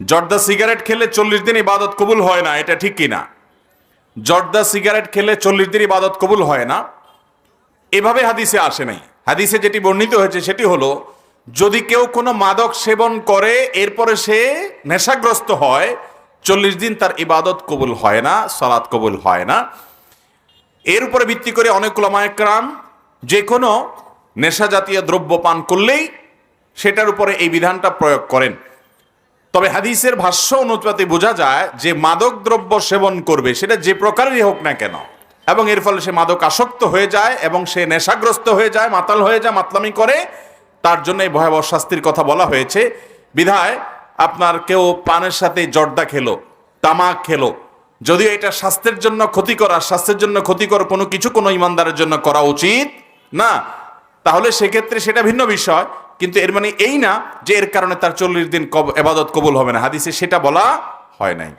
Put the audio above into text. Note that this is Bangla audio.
জর্দা সিগারেট খেলে চল্লিশ দিন ইবাদত কবুল হয় না, এটা ঠিক কিনা? জর্দা সিগারেট খেলে চল্লিশ দিন ইবাদত কবুল হয় না? এভাবে হাদিসে আসে নাই। হাদিসে যেটি বর্ণিত হয়েছে সেটি হলো, যদি কেউ কোনো মাদক সেবন করে, এরপরে সে নেশাগ্রস্ত হয়, চল্লিশ দিন তার ইবাদত কবুল হয় না, সালাত কবুল হয় না। এর উপরে ভিত্তি করে অনেক ওলামায়করাম যে কোনো নেশা জাতীয় দ্রব্য পান করলেই সেটার উপরে এই বিধানটা প্রয়োগ করেন। তবে হাদিসের ভাষ্য অনুপাতে বোঝা যায় যে মাদক দ্রব্য সেবন করবে, সেটা যে প্রকারেরই হোক না কেন। এবং এর ফলে সে মাদক আসক্ত হয়ে যায় এবং সে নেশাগ্রস্ত হয়ে যায়, মাতাল হয়ে যায়, মাতলামি করে। তার জন্য এই ভয়াবহ শাস্তির কথা বলা হয়েছে। বিধায় আপনার কেউ পানের সাথে জর্দা খেলো, তামাক খেলো। যদিও এটা স্বাস্থ্যের জন্য ক্ষতিকর, আর স্বাস্থ্যের জন্য ক্ষতিকর কোনো কিছু কোনো ইমানদারের জন্য করা উচিত না। তাহলে সেক্ষেত্রে সেটা ভিন্ন বিষয়। কিন্তু এর মানে এই না যে এর কারণে তার চল্লিশ দিন এবাদত কবুল হবে না। হাদিসে সেটা বলা হয় নাই।